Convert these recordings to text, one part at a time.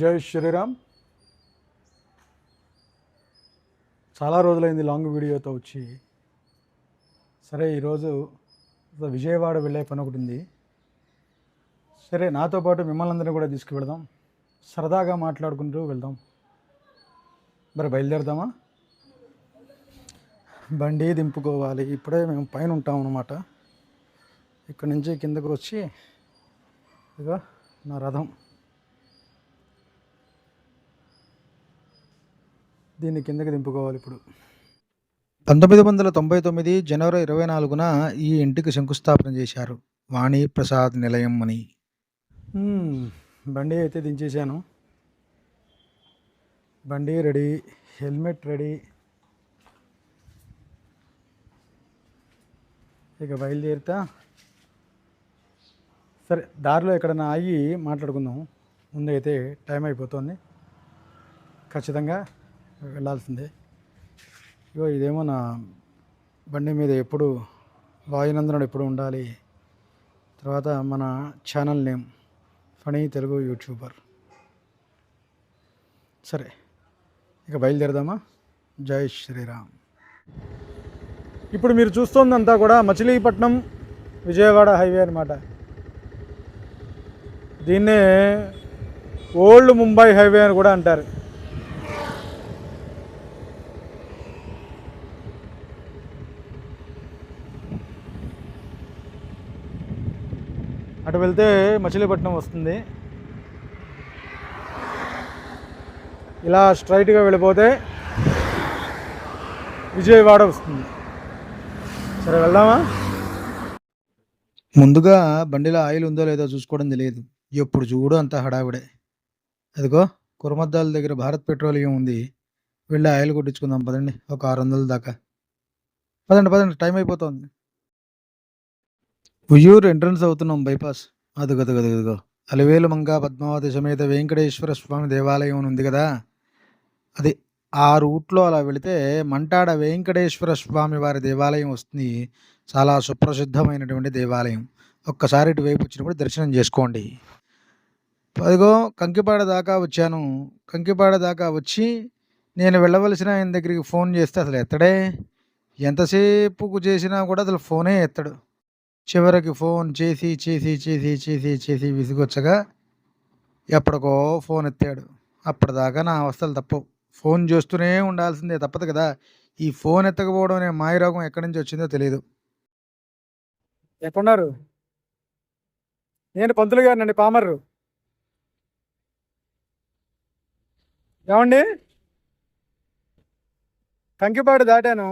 జై శ్రీరామ్. చాలా రోజులైంది లాంగ్ వీడియోతో వచ్చి. సరే ఈరోజు విజయవాడ వెళ్ళే పని ఒకటి ఉంది. సరే నాతో పాటు మిమ్మల్ని అందరినీ కూడా తీసుకువెళదాం. సరదాగా మాట్లాడుకుంటూ వెళ్దాం. మరి బయలుదేరదామా? బండి దింపుకోవాలి. ఇప్పుడే మేము పైన ఉంటాం అనమాట ఇక్కడ నుంచి కిందకు వచ్చి ఇదిగో నా రథం. దీన్ని కిందకి దింపుకోవాలి ఇప్పుడు. పంతొమ్మిది వందల తొంభై తొమ్మిది జనవరి ఇరవై నాలుగున ఈ ఇంటికి శంకుస్థాపన చేశారు వాణి ప్రసాద్ నిలయం అని బండి అయితే దించేశాను. బండి రెడీ హెల్మెట్ రెడీ. ఇక బయలుదేరుతా. సరే దారిలో ఎక్కడన్నా ఆగి మాట్లాడుకుందాం. ముందైతే టైం అయిపోతుంది. ఖచ్చితంగా వెళ్ళాల్సిందే. ఇగో ఇదేమో నా బండి మీద ఎప్పుడు వాయునందనుడు ఎప్పుడు ఉండాలి. తర్వాత మన channel name funny Telugu YouTuber. సరే ఇక బయలుదేరదామా? జై శ్రీరామ్. ఇప్పుడు మీరు చూస్తుందంతా కూడా మచిలీపట్నం విజయవాడ హైవే అనమాట దీన్నే ఓల్డ్ ముంబై హైవే అని కూడా అంటారు. అటు వెళ్తే మచిలీపట్నం వస్తుంది. ఇలా స్ట్రైట్గా వెళ్ళిపోతే విజయవాడ వస్తుంది. సరే వెళ్దామా? ముందుగా బండిలో ఆయిల్ ఉందో లేదో చూసుకోవడం తెలియదు. ఎప్పుడు చూడు అంత హడావిడే. అదిగో కురమద్దాల దగ్గర భారత్ పెట్రోలియం ఉంది. వెళ్ళి ఆయిల్ కొట్టించుకుందాం. పదండి ఒక ఆరు వందల దాకా. పదండి పదండి టైం అయిపోతుంది. ఉయ్యూరు ఎంట్రన్స్ అవుతున్నాం బైపాస్. అదుగదుగదుగదుగో అలివేలు మంగ పద్మావతి సమేత వెంకటేశ్వర స్వామి దేవాలయం ఉంది కదా? అది ఆ రూట్లో అలా వెళితే మంటాడ వెంకటేశ్వర స్వామి వారి దేవాలయం వస్తుంది. చాలా సుప్రసిద్ధమైనటువంటి దేవాలయం. ఒక్కసారి ఇటువైపు వచ్చినప్పుడు దర్శనం చేసుకోండి. అదిగో కంకిపాడ దాకా వచ్చాను. కంకిపాడ దాకా వచ్చి నేను వెళ్ళవలసిన ఆయన దగ్గరికి ఫోన్ చేస్తే అసలు ఎత్తడే? ఎంతసేపు చేసినా కూడా అసలు ఫోనే ఎత్తడు. చివరికి ఫోన్ చేసి చేసి చేసి చేసి చేసి విసుగొచ్చగా ఎప్పటికో ఫోన్ ఎత్తాడు. అప్పటిదాకా నా అవస్థలు తప్పవు ఫోన్ చేస్తూనే ఉండాల్సిందే తప్పదు కదా. ఈ ఫోన్ ఎత్తకపోవడం అనే మాయరోగం ఎక్కడి నుంచి వచ్చిందో తెలియదు ఎక్కడున్నారు? నేను పంతులు గారినండి పామర్రు. ఏమండి? కంకిపాడు దాటాను.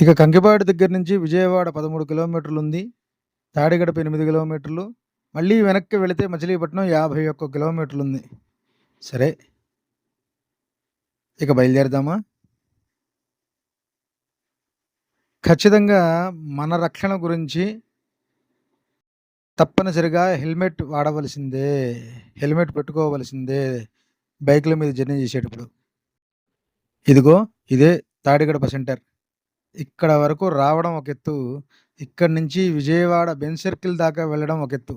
ఇక కంకిపాడు దగ్గర నుంచి విజయవాడ పదమూడు కిలోమీటర్లు ఉంది తాడిగడప ఎనిమిది కిలోమీటర్లు. మళ్ళీ వెనక్కి వెళితే మచిలీపట్నం యాభై ఒక్క కిలోమీటర్లు ఉంది సరే. ఇక బయలుదేరదామా? ఖచ్చితంగా మన రక్షణ గురించి తప్పనిసరిగా హెల్మెట్ వాడవలసిందే. హెల్మెట్ పెట్టుకోవలసిందే. బైకుల మీద జర్నీ చేసేటప్పుడు. ఇదిగో ఇదే తాడిగడప సెంటర్. ఇక్కడ వరకు రావడం ఒక ఎత్తు ఇక్కడి నుంచి విజయవాడ బెన్ సర్కిల్ దాకా వెళ్ళడం ఒక ఎత్తు.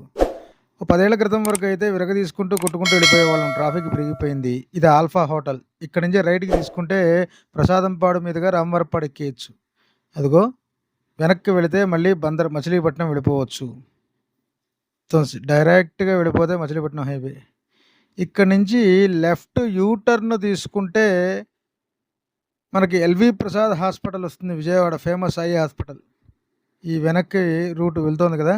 పదేళ్ళ క్రితం వరకు అయితే విరగ తీసుకుంటూ కొట్టుకుంటూ వెళ్ళిపోయే వాళ్ళం. ట్రాఫిక్ పెరిగిపోయింది ఇది ఆల్ఫా హోటల్. ఇక్కడ నుంచి రైట్కి తీసుకుంటే ప్రసాదంపాడు మీదుగా రామవరపాడు ఎక్కేయచ్చు. అదిగో వెనక్కి వెళితే మళ్ళీ బందర్ మచిలీపట్నం వెళ్ళిపోవచ్చు. డైరెక్ట్గా వెళ్ళిపోతే మచిలీపట్నం హైవే. ఇక్కడ నుంచి లెఫ్ట్ యూటర్న్ తీసుకుంటే మనకి ఎల్వి ప్రసాద్ హాస్పిటల్ వస్తుంది విజయవాడ ఫేమస్ ఐ హాస్పిటల్. ఈ వెనక్కి రూట్ వెళ్తోంది కదా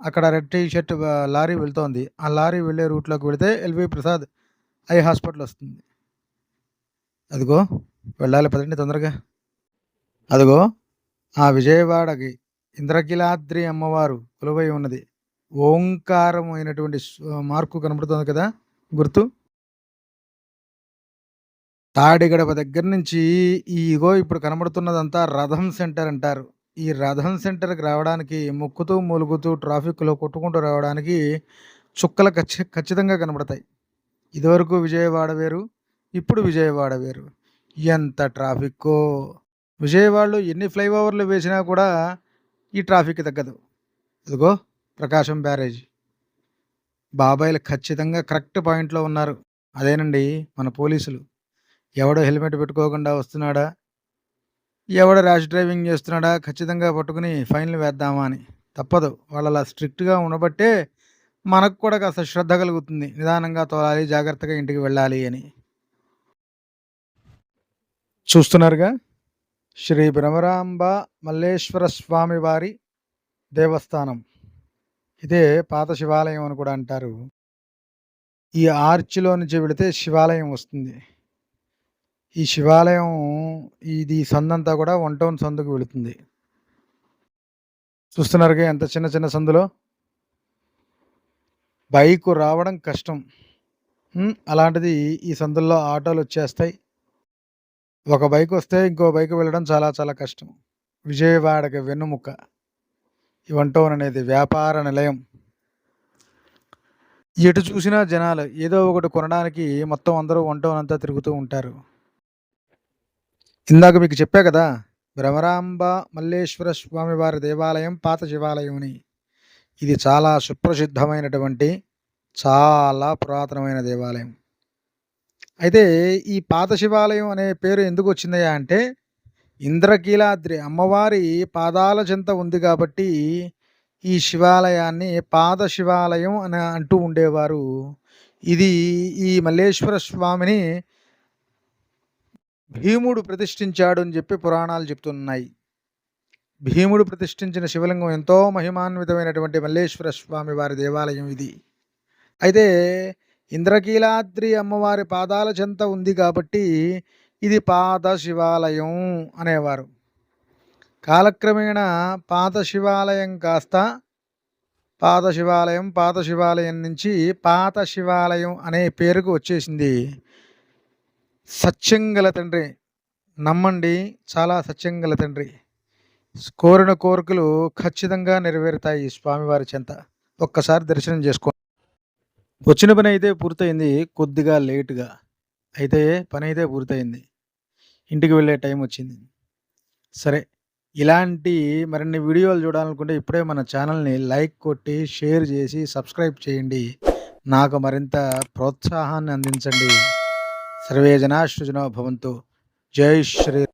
అక్కడ రెడ్ టీ షర్ట్ లారీ వెళ్తోంది. ఆ లారీ వెళ్ళే రూట్లోకి వెళితే ఎల్వి ప్రసాద్ ఐ హాస్పిటల్ వస్తుంది. అదిగో వెళ్ళాలి పదండి తొందరగా. అదిగో ఆ విజయవాడకి ఇంద్రకిలాద్రి అమ్మవారు కొలువై ఉన్నది. ఓంకారం అయినటువంటి మార్కు కనబడుతుంది కదా గుర్తు? తాడిగడప దగ్గర నుంచి ఈ ఇగో ఇప్పుడు కనబడుతున్నదంతా రథం సెంటర్ అంటారు. ఈ రథం సెంటర్కి రావడానికి ముక్కుతూ మూలుగుతూ ట్రాఫిక్లో కొట్టుకుంటూ రావడానికి చుక్కలు ఖచ్చి ఖచ్చితంగా కనబడతాయి. ఇదివరకు విజయవాడ వేరు ఇప్పుడు విజయవాడ వేరు. ఎంత ట్రాఫిక్కో! విజయవాడలో ఎన్ని ఫ్లైఓవర్లు వేసినా కూడా ఈ ట్రాఫిక్ తగ్గదు. ఇదిగో ప్రకాశం బ్యారేజ్. బాబాయిలు ఖచ్చితంగా కరెక్ట్ పాయింట్లో ఉన్నారు. అదేనండి మన పోలీసులు. ఎవడో హెల్మెట్ పెట్టుకోకుండా వస్తున్నాడా? ఎవడో ర్యాష్ డ్రైవింగ్ చేస్తున్నాడా? ఖచ్చితంగా పట్టుకుని ఫైన్లు వేద్దామా అని. తప్పదు. వాళ్ళు అలా స్ట్రిక్ట్గా ఉండబట్టే మనకు కూడా కాస్త శ్రద్ధ కలుగుతుంది. నిదానంగా తోలాలి జాగ్రత్తగా ఇంటికి వెళ్ళాలి అని. చూస్తున్నారుగా? శ్రీ భ్రమరాంబ మల్లేశ్వర స్వామి వారి దేవస్థానం. ఇదే పాత శివాలయం అని కూడా అంటారు. ఈ ఆర్చిలో నుంచి వెళితే శివాలయం వస్తుంది. ఈ శివాలయం ఇది సందంతా కూడా వన్ టౌన్ సందుకు వెళుతుంది. చూస్తున్నారుగా ఎంత చిన్న చిన్న సందులో? బైక్ రావడం కష్టం. అలాంటిది ఈ సందుల్లో ఆటోలు వచ్చేస్తాయి. ఒక బైక్ వస్తే ఇంకో బైక్ వెళ్ళడం చాలా చాలా కష్టం. విజయవాడకి వెన్నుముక్క ఈ వన్ టౌన్ అనేది వ్యాపార నిలయం. ఎటు చూసినా జనాలు ఏదో ఒకటి కొనడానికి మొత్తం అందరూ వన్ టౌన్ అంతా తిరుగుతూ ఉంటారు. ఇందాక మీకు చెప్పా కదా భ్రమరాంబ మల్లేశ్వర స్వామి వారి దేవాలయం పాత శివాలయం అని ఇది చాలా సుప్రసిద్ధమైనటువంటి చాలా పురాతనమైన దేవాలయం. అయితే ఈ పాత శివాలయం అనే పేరు ఎందుకు వచ్చిందయ్యా అంటే ఇంద్రకీలాద్రి అమ్మవారి పాదాల చెంత ఉంది కాబట్టి ఈ శివాలయాన్ని పాద శివాలయం అని అంటూ ఉండేవారు. ఇది ఈ మల్లేశ్వర స్వామిని భీముడు ప్రతిష్ఠించాడు అని చెప్పి పురాణాలు చెప్తున్నాయి. భీముడు ప్రతిష్ఠించిన శివలింగం ఎంతో మహిమాన్వితమైనటువంటి మల్లేశ్వర స్వామి వారి దేవాలయం ఇది. అయితే ఇంద్రకీలాద్రి అమ్మవారి పాదాల చెంత ఉంది కాబట్టి ఇది పాత శివాలయం అనేవారు. కాలక్రమేణా పాత శివాలయం కాస్త పాత శివాలయం పాత శివాలయం నుంచి పాత శివాలయం అనే పేరుకు వచ్చేసింది. సత్యంగల తండ్రి. నమ్మండి చాలా సత్యంగల తండ్రి. కోరిన కోరికలు ఖచ్చితంగా నెరవేరుతాయి స్వామివారి చెంత. ఒక్కసారి దర్శనం చేసుకో. వచ్చిన పని అయితే పూర్తయింది కొద్దిగా లేటుగా. అయితే పని అయితే పూర్తయింది. ఇంటికి వెళ్ళే టైం వచ్చింది. సరే ఇలాంటి మరిన్ని వీడియోలు చూడాలనుకుంటే ఇప్పుడే మన ఛానల్ని లైక్ కొట్టి షేర్ చేసి సబ్స్క్రైబ్ చేయండి. నాకు మరింత ప్రోత్సాహాన్ని అందించండి. సర్వే జనా సృజనో భవంతు. జై శ్రీ